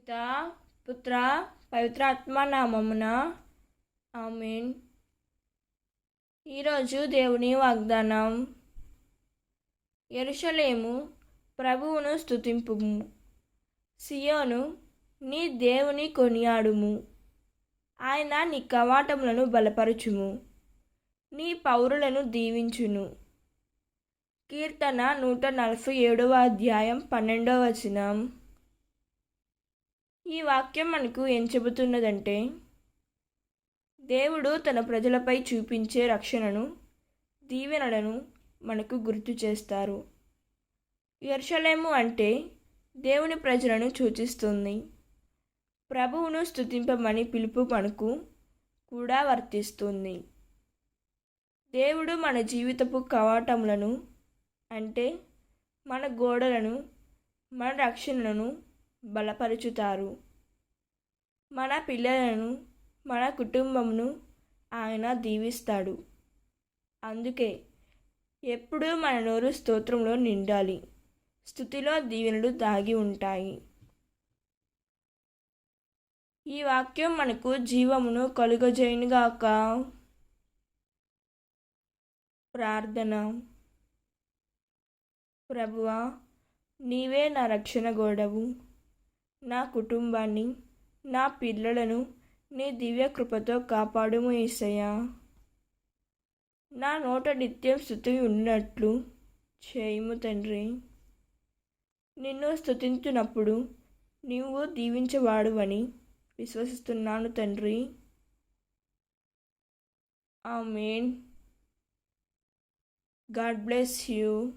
పిత పుత్ర పవిత్రాత్మ నామమున ఆమెన్. ఈరోజు దేవుని వాగ్దానం. ఎరుషలేము ప్రభువును స్తుతింపుము. సియోను నీ దేవుని కొనియాడుము. ఆయన నీ కవాటములను బలపరచుము. నీ పౌరులను దీవించును. కీర్తన నూట నలభై ఏడవ అధ్యాయం పన్నెండవ వచనం. ఈ వాక్యం మనకు ఏం చెబుతున్నదంటే దేవుడు తన ప్రజలపై చూపించే రక్షణను దీవెనలను మనకు గుర్తు చేస్తారు. యర్షలేము అంటే దేవుని ప్రజలను సూచిస్తుంది. ప్రభువును స్తుతింపమని పిలుపు మనకు కూడా వర్తిస్తుంది. దేవుడు మన జీవితపు కవాటములను అంటే మన గోడలను మన రక్షణను బలపరుచుతారు. మన పిల్లలను మన కుటుంబమును ఆయన దీవిస్తాడు. అందుకే ఎప్పుడూ మన నోరు స్తోత్రంలో నిండాలి. స్థుతిలో దీవెనలు దాగి ఉంటాయి. ఈ వాక్యం మనకు జీవమును కలుగజేయునుగాక. ప్రార్థన. ప్రభువా నీవే నా రక్షణ గోడవు. నా కుటుంబాన్ని నా పిల్లలను నీ దివ్య కృపతో కాపాడుము ఏసయ్యా. నా నోట నిత్యం స్థుతి ఉన్నట్లు చేయము తండ్రి. నిన్ను స్థుతించినప్పుడు నీవు దీవించవాడువని విశ్వసిస్తున్నాను తండ్రి. ఆమెన్. God bless you.